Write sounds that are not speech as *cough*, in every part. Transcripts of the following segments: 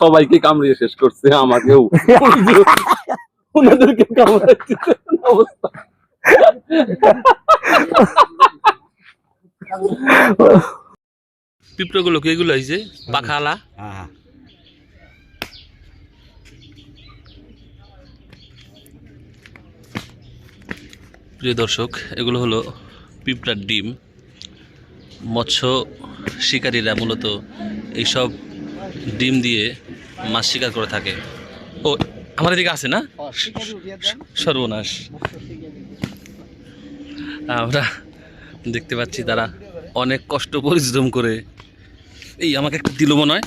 সবাইকে কামড়িয়ে শেষ করছে আমাকেও। ওনাদেরকে কামড়াচ্ছে অবস্থা। পিঁপড়াগুলো কি এগুলো হয়েছে পাখালা? হ্যাঁ। প্রিয় দর্শক এগুলো হলো পিঁপড়ার ডিম। মৎস্য শিকারীরা মূলত এইসব ডিম দিয়ে মাছ শিকার করে থাকে। ও আমার এদিকে আছে না? সর্বনাশ। আমরা দেখতে পাচ্ছি তারা অনেক কষ্ট পরিশ্রম করে। এই আমাকে একটা দিল মনে হয়।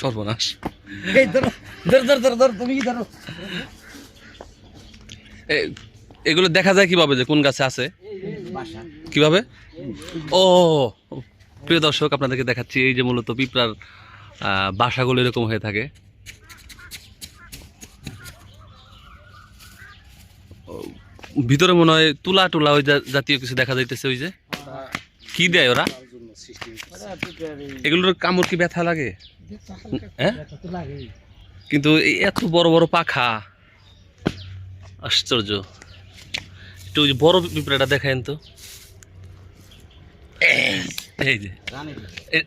সর্বনাশ। এগুলো দেখা যায় কীভাবে যে কোন গাছে আছে? কীভাবে? ও প্রিয় দর্শক আপনাদেরকে দেখাচ্ছি এই যে মূলত পিঁপড়ার বাসাগুলো এরকম হয়ে থাকে। ভিতরে মনে হয় তুলা টুলা ওই জাতীয় কিছু দেখা যাইতেছে ওই যে। কি দেয় ওরা? এগুলোর কামড় কি ব্যথা লাগে? হ্যাঁ? কিন্তু এত বড় বড় পাখা। আশ্চর্য। একটু বড় পিঁপড়াটা দেখায়েন তো। এই যে।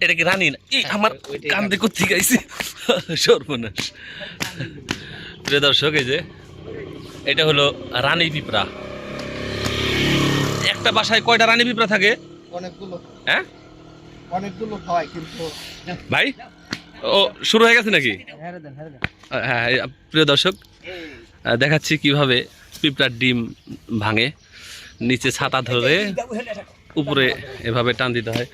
এটা কি রানী না? এই আমার কান্দে করতে গাইছে সর্বনাশ। প্রিয় দর্শক এই যে এটা হলো রানী পিঁপড়া। একটা বাসায় কয়টা রানী পিঁপড়া থাকে? অনেকগুলো। হ্যাঁ? অনেকগুলো হয় কিন্তু ভাই ও শুরু হয়ে গেছে নাকি? হেরে দেন হ্যাঁ এই প্রিয় দর্শক দেখাচ্ছি কীভাবে পিঁপড়ার ডিম ভাঙে। নিচে ছাতা ধরে। উপরে এভাবে টান দিতে হয়।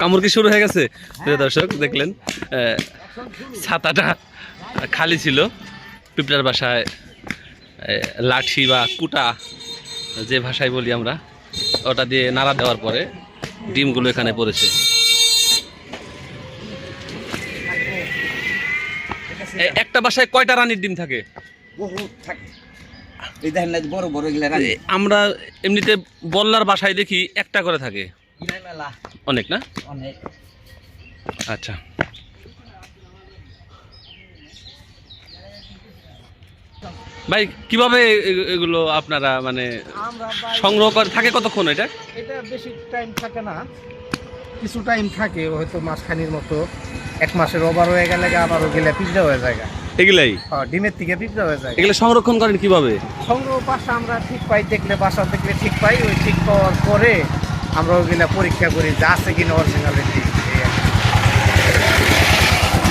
কামড় কি শুরু হয়ে গেছে? দর্শক, দেখলেন ছাতাটা খালি ছিল। পিঁপড়ার বাসায় লাঠি বা কুটা যে ভাষায় বলি আমরা ওটা দিয়ে নাড়া দেওয়ার পরে ডিমগুলো এখানে পড়েছে। একটা বাসায় কয়টা রানীর ডিম থাকে? বড় বড় আমরা এমনিতে বল্লার বাসায় দেখি একটা করে থাকে। অনেক না? অনেক। আচ্ছা। ভাই কীভাবে এগুলো আপনারা মানে আমরা সংগ্রহ করে থাকে কতক্ষণ এটা? এটা বেশি টাইম থাকে না। কিছু টাইম থাকে হয়তো মাসখানির মতো। এক মাসের ওভার হয়ে গেলে আবার ওগুলা পিঁপড়া হয়ে যায়। এগুলাই? হ্যাঁ, ডিমের থেকে পিঁপড়া হয়ে যায় এগুলো সংরক্ষণ করেন কীভাবে? সংগ্রহ বাসা আমরা ঠিক পাই দেখলে বাসা দেখলে ঠিক পাই। ওই ঠিক পাওয়ার পরে আমরা ওইগুলা পরীক্ষা করি যা আছে কিনা অরিজিনাল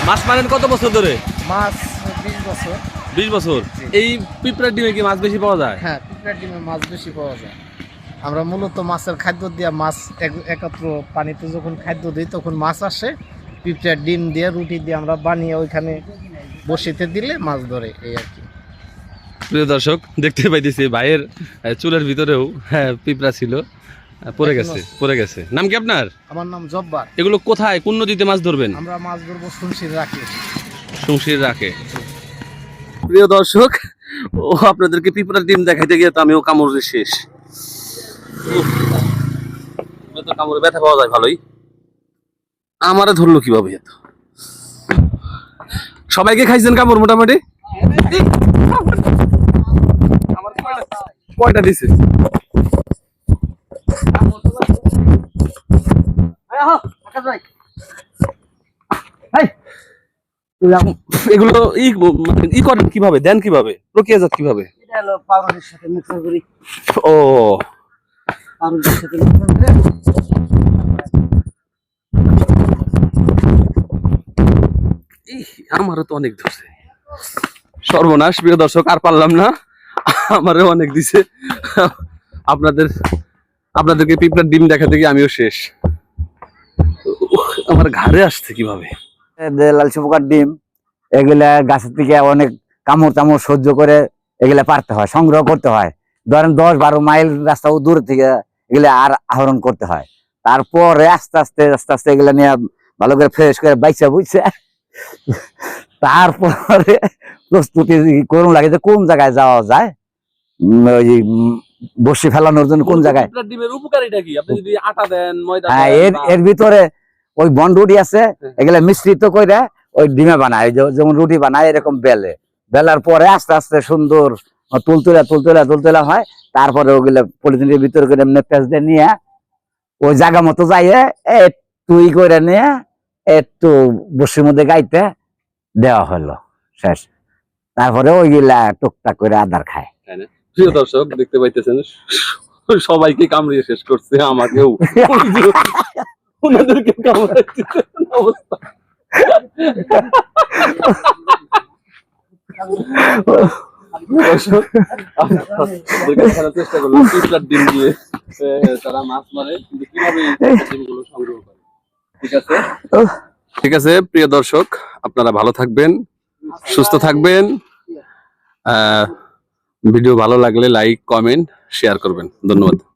মাছ মারেন কত বছর ধরে? মাছ বিশ বছর। বিশ বছর। এই পিঁপড়ার ডিমে কি মাছ বেশি পাওয়া যায়? হ্যাঁ পিঁপড়ার ডিমে মাছ বেশি পাওয়া যায়। আমরা মূলত মাছের খাদ্য দিয়ে মাছ এক- একত্র পানিতে যখন খাদ্য দিই তখন মাছ আসে। পিঁপড়ার ডিম দিয়ে রুটি দিয়ে আমরা বানিয়ে ওইখানে বসিতে দিলে মাছ ধরে এই আর কি। প্রিয় দর্শক দেখতে পাইতেছি ভাইয়ের চুলের ভিতরেও হ্যাঁ পিঁপড়া ছিল। পড়ে গেছে পড়ে গেছে। নাম কি আপনার? আমার নাম জব্বার। এগুলো কোথায় কোন নদীতে মাছ ধরবেন? আমরা মাছ ধরবো শুনশির রাখে। সংশীর রাখে। প্রিয় দর্শক, ও আপনাদেরকে পিঁপড়ার ডিম দেখাইতে গিয়ে তো আমিও কামড়ে শেষ। কামড়ে ব্যথা পাওয়া যায় ভালোই। আমারে ধরলো কীভাবে এত? সবাইকে খাইছেন কামড় মোটামুটি? কয়টা দিছে? এগুলো ই মানে ই করেন কীভাবে? দেন কীভাবে? প্রক্রিয়াজাত কীভাবে? ও। আমারও তো অনেক ধরছে। সর্বনাশ প্রিয় দর্শক আর পারলাম না। আমারও অনেক দিছে। আপনাদের আপনাদেরকে পিঁপড়ার ডিম দেখাতে গিয়ে আমিও শেষ। আমার ঘাড়ে আসছে কীভাবে? লালচি পোকার ডিম এগুলা গাছের থেকে অনেক কামড় টামড় সহ্য করে এগুলা পারতে হয় সংগ্রহ করতে হয়। ধরেন দশ বারো মাইল রাস্তা দূর থেকে এগুলা আর আহরণ করতে হয়। তারপরে আস্তে আস্তে আস্তে আস্তে এগুলা নিয়ে ভালো করে ফ্রেশ করে বাইচা বুঝছে তারপরে প্রস্তুতি করুন লাগে যে কোন জায়গায় যাওয়া যায় ওই বসি ফেলানোর জন্য কোন জায়গায়? ডিমের উপকারিতা কি? আপনি যদি আটা দেন ময়দা হ্যাঁ এর এর ভিতরে ওই বনরুটি আছে হ্যাঁ। এগুলা মিশ্রিত করে ওই ডিমে বানায় যেমন রুটি বানায় এরকম বেলে। বেলার পরে আস্তে আস্তে সুন্দর তুলতুলা তুলতুলা তুলতুলা হয় তারপরে ওগুলা পলিথিনের ভিতরে করে এমনি পেঁচ দিয়ে নিয়ে ওই জায়গা মতো যাইয়ে একটু ই করে নিয়ে একটু বসির মধ্যে গাইতে দেওয়া হলো শেষ। তারপরে ওইগুলা টুকটাক করে আদার খায়। প্রিয় দর্শক দেখতে পাইতেছেন সবাইকে কামড়িয়ে শেষ করছে আমাকেও। *laughs* ওনাদেরকে অবস্থা। দর্শক, আমরা দেখানোর চেষ্টা করলাম পিঁপড়ার ডিম দিয়ে তারা মাছ মারে কিন্তু কীভাবে ডিমগুলো সংগ্রহ করে? ঠিক আছে? ঠিক আছে প্রিয় দর্শক আপনারা ভালো থাকবেন সুস্থ থাকবেন। আহ ভিডিও ভালো লাগলে লাইক কমেন্ট শেয়ার করবেন। ধন্যবাদ।